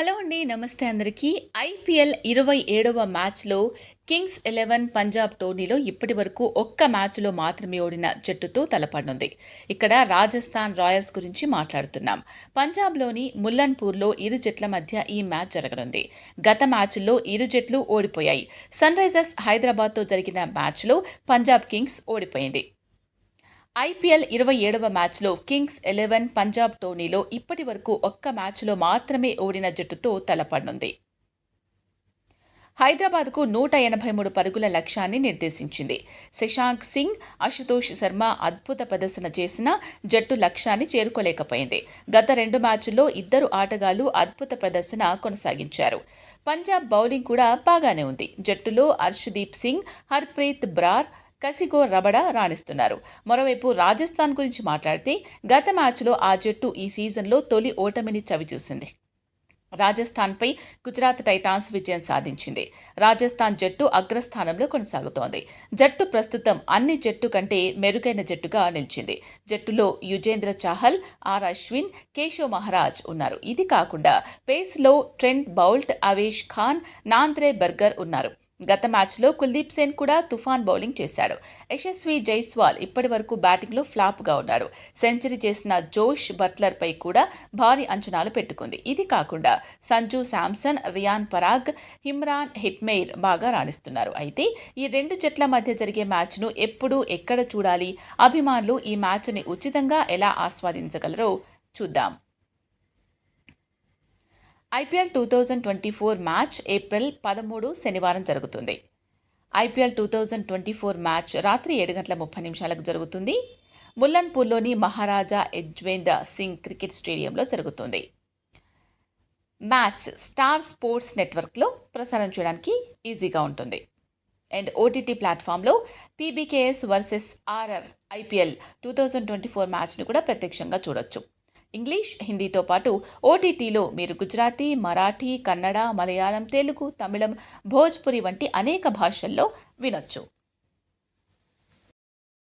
Hello అండి నమస్తే అందరికీ. ఐపీఎల్ ఇరవై ఏడవ మ్యాచ్లో కింగ్స్ ఎలెవన్ పంజాబ్ టోర్నీలో ఇప్పటి వరకు ఒక్క మ్యాచ్లో మాత్రమే ఓడిన జట్టుతో తలపడనుంది ఇక్కడ రాజస్థాన్ రాయల్స్ గురించి మాట్లాడుతున్నాం. పంజాబ్లోని ముల్లన్పూర్లో ఇరు జట్ల మధ్య ఈ మ్యాచ్ జరగనుంది. గత మ్యాచ్లో ఇరు జట్లు ఓడిపోయాయి. సన్ రైజర్స్ హైదరాబాద్తో జరిగిన మ్యాచ్లో పంజాబ్ కింగ్స్ ఓడిపోయింది. ఐపీఎల్ ఇరవై ఏడవ మ్యాచ్లో కింగ్స్ ఎలెవెన్ పంజాబ్ టోనీలో ఇప్పటి వరకు ఒక్క మ్యాచ్లో మాత్రమే ఓడిన జట్టుతో తలపడనుంది హైదరాబాద్కు నూట ఎనభై మూడు పరుగుల లక్ష్యాన్ని నిర్దేశించింది. శశాంక్ సింగ్ అశుతోష్ శర్మ అద్భుత ప్రదర్శన చేసిన జట్టు లక్ష్యాన్ని చేరుకోలేకపోయింది. గత రెండు మ్యాచ్ల్లో ఇద్దరు ఆటగాళ్ళు అద్భుత ప్రదర్శన కొనసాగించారు. పంజాబ్ బౌలింగ్ కూడా బాగానే ఉంది. జట్టులో అర్షదీప్ సింగ్ హర్ప్రీత్ బ్రార్ కసిగో రబడ రాణిస్తున్నారు. మరోవైపు రాజస్థాన్ గురించి మాట్లాడితే గత మ్యాచ్లో ఆ జట్టు ఈ సీజన్లో తొలి ఓటమిని చవిచూసింది. రాజస్థాన్పై గుజరాత్ టైటాన్స్ విజయం సాధించింది. రాజస్థాన్ జట్టు అగ్రస్థానంలో కొనసాగుతోంది. జట్టు ప్రస్తుతం అన్ని జట్టు కంటే మెరుగైన జట్టుగా నిలిచింది. జట్టులో యుజేంద్ర చాహల్ ఆర్ అశ్విన్ కేశవ్ మహారాజ్ ఉన్నారు. ఇది కాకుండా పేస్లో Trent Boult Avesh Khan Nandre Burger ఉన్నారు. గత మ్యాచ్లో కుల్దీప్ సేన్ కూడా తుఫాన్ బౌలింగ్ చేశాడు. యశస్వి జైస్వాల్ ఇప్పటి వరకు బ్యాటింగ్లో ఫ్లాప్గా ఉన్నాడు. సెంచరీ చేసిన జోష్ బట్లర్పై కూడా భారీ అంచనాలు పెట్టుకుంది. ఇది కాకుండా సంజు శాంసన్ రియాన్ పరాగ్ హిమ్రాన్ హిట్మెయిర్ బాగా రాణిస్తున్నారు. అయితే ఈ రెండు జట్ల మధ్య జరిగే మ్యాచ్ను ఎప్పుడు ఎక్కడ చూడాలి? అభిమానులు ఈ మ్యాచ్ని ఉచితంగా ఎలా ఆస్వాదించగలరో చూద్దాం. IPL two thousand twenty four match April పదమూడు శనివారం జరుగుతుంది. IPL two thousand twenty four match రాత్రి ఏడు గంటల ముప్పై నిమిషాలకు జరుగుతుంది. ముల్లన్పూర్లోని మహారాజా యజ్వేంద్ర సింగ్ క్రికెట్ స్టేడియంలో జరుగుతుంది. మ్యాచ్ స్టార్ స్పోర్ట్స్ నెట్వర్క్లో ప్రసారం చేయడానికి ఈజీగా ఉంటుంది. అండ్ ఓటీటీ ప్లాట్ఫామ్లో PBKS versus RR IPL two thousand twenty four మ్యాచ్ని కూడా ప్రత్యక్షంగా చూడొచ్చు. ఇంగ్లీష్ హిందీతో పాటు ఓటీటీలో మీరు గుజరాతీ మరాఠీ కన్నడ మలయాళం తెలుగు తమిళం భోజ్పురి వంటి అనేక భాషల్లో వినొచ్చు.